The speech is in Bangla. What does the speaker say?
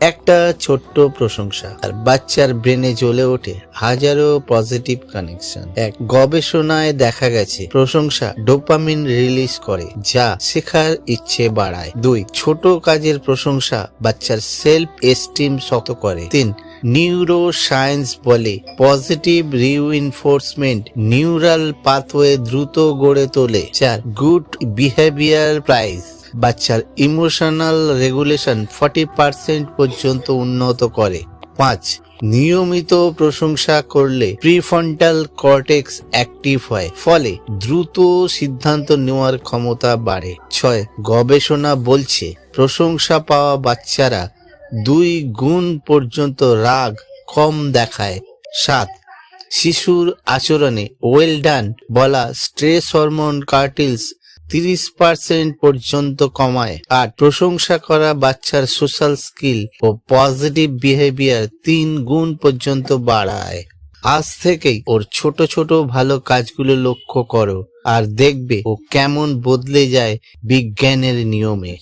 একটা ছোট্ট প্রশংসা। আর বাচ্চার ব্রেনে জ্বলে ওঠে হাজারো পজিটিভ কানেকশন এক গবেষণায় দেখা গেছে, প্রশংসা ডোপামিন রিলিজ করে, যা শেখার ইচ্ছে বাড়ায়। দুই, ছোট কাজের প্রশংসা বাচ্চার সেলফ এস্টিম শত করে। তিন নিউরো সায়েন্স বলে পজিটিভ রিউইনফোর্সমেন্ট নিউরাল পাথওয়ে দ্রুত গড়ে তোলে চার গুড বিহেভিয়ার প্রাইজ বাচ্চার ইমোশনাল রেগুলেশন ফর্টি পার্সেন্ট পর্যন্ত উন্নত করে। পাঁচ, নিয়মিত প্রশংসা করলে প্রিফন্টাল কর্টেক্স অ্যাক্টিভ হয়, ফলে দ্রুত সিদ্ধান্ত নেওয়ার ক্ষমতা বাড়ে। ছয়, গবেষণা বলছে প্রশংসা পাওয়া বাচ্চারা দুই গুণ পর্যন্ত রাগ কম দেখায়। সাত, শিশুর আচরণে ওয়েল ডান বলা স্ট্রেস হরমোন কার্টিলস তিরিশ পার্সেন্ট পর্যন্ত কমায়। আর প্রশংসা করা বাচ্চার সোশ্যাল স্কিল ও পজিটিভ বিহেভিয়ার তিন গুণ পর্যন্ত বাড়ায়। আজ থেকেই ওর ছোট ছোট ভালো কাজগুলো লক্ষ্য করো আর দেখবে ও কেমন বদলে যায় বিজ্ঞানের নিয়মে।